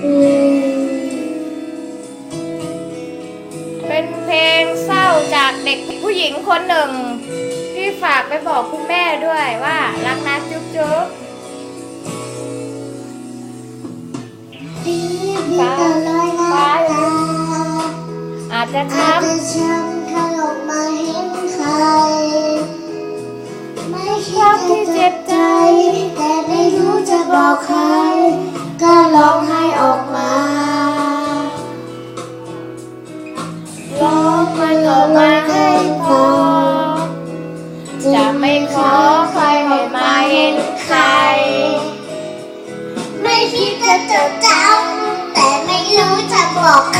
เป็นเพลงเศร้าจากเด็กผู้หญิงคนหนึ่ง ที่ฝากไปบอกคุณแม่ด้วยว่ารักนะจุ๊บจุ๊บดีดีตลอดนะตาอาจจะอาช้จจะช้ำถ้าลงมาเห็นใคร ก็ร้องไห้ออกมา ร้องมันออกมาให้พอ จะไม่ขอใครให้มาเห็นใคร ไม่คิดจะจดจำแต่ไม่รู้จะบอกใคร